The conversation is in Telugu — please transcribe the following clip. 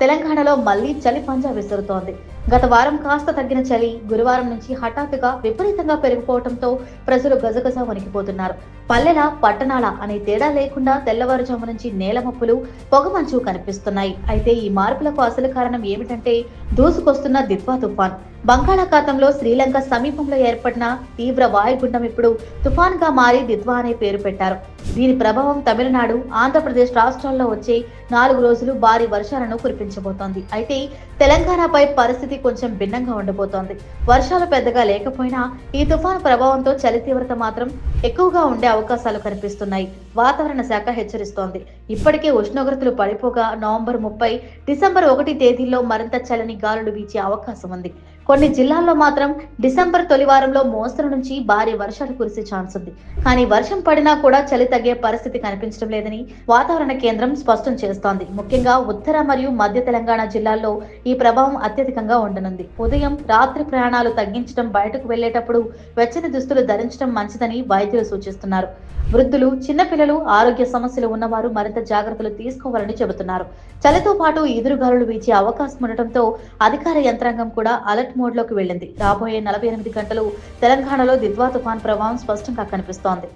తెలంగాణలో మళ్ళీ చలి పంజా విసురుతోంది. గత వారం కాస్త తగ్గిన చలి గురువారం నుంచి హఠాత్తుగా విపరీతంగా పెరిగిపోవడంతో ప్రజలు గజగజ వణికిపోతున్నారు. పల్లెల పట్టణాల అనే తేడా లేకుండా తెల్లవారుజాము నుంచి నేలమప్పులు పొగమంచు కనిపిస్తున్నాయి. అయితే ఈ మార్పులకు అసలు కారణం ఏమిటంటే దూసుకొస్తున్న దిత్వా తుఫాన్. బంగాళాఖాతంలో శ్రీలంక సమీపంలో ఏర్పడిన తీవ్ర వాయుగుండం ఇప్పుడు తుఫాన్గా మారి దిద్వా అనే పేరు పెట్టారు. దీని ప్రభావం తమిళనాడు ఆంధ్రప్రదేశ్ రాష్ట్రాల్లో వచ్చే నాలుగు రోజులు భారీ వర్షాలను కురిపించబోతోంది. అయితే తెలంగాణపై పరిస్థితి కొంచెం భిన్నంగా ఉండబోతోంది. వర్షాలు పెద్దగా లేకపోయినా ఈ తుఫాను ప్రభావంతో చలి తీవ్రత మాత్రం ఎక్కువగా ఉండే అవకాశాలు కనిపిస్తున్నాయి. వాతావరణ శాఖ హెచ్చరిస్తోంది. ఇప్పటికే ఉష్ణోగ్రతలు పడిపోగా నవంబర్ ముప్పై డిసెంబర్ ఒకటి తేదీల్లో మరింత చలని గాలులు వీచే అవకాశం ఉంది. కొన్ని జిల్లాల్లో మాత్రం డిసెంబర్ తొలి వారంలో మోస్తరు నుంచి భారీ వర్షాలు కురిసే ఛాన్స్ ఉంది. కానీ వర్షం పడినా కూడా చలి తగ్గే పరిస్థితి కనిపించడం లేదని వాతావరణ కేంద్రం స్పష్టం చేస్తోంది. ముఖ్యంగా ఉత్తర మరియు మధ్య తెలంగాణ జిల్లాల్లో ఈ ప్రభావం అత్యధికంగా ఉండనుంది. ఉదయం రాత్రి ప్రయాణాలు తగ్గించడం బయటకు వెళ్ళేటప్పుడు వెచ్చని దుస్తులు ధరించడం మంచిదని వైద్యులు సూచిస్తున్నారు. వృద్ధులు చిన్నపిల్లలు ఆరోగ్య సమస్యలు ఉన్నవారు మరింత జాగ్రత్తలు తీసుకోవాలని చెబుతున్నారు. చలితో పాటు ఎదురుగాలులు వీచే అవకాశం ఉండటంతో అధికార యంత్రాంగం కూడా అలర్ట్ మోడ్లోకి వెళ్ళింది రాబోయే నలభై ఎనిమిది గంటలు తెలంగాణలో దిద్వా తుఫాన్ ప్రభావం స్పష్టంగా కనిపిస్తోంది.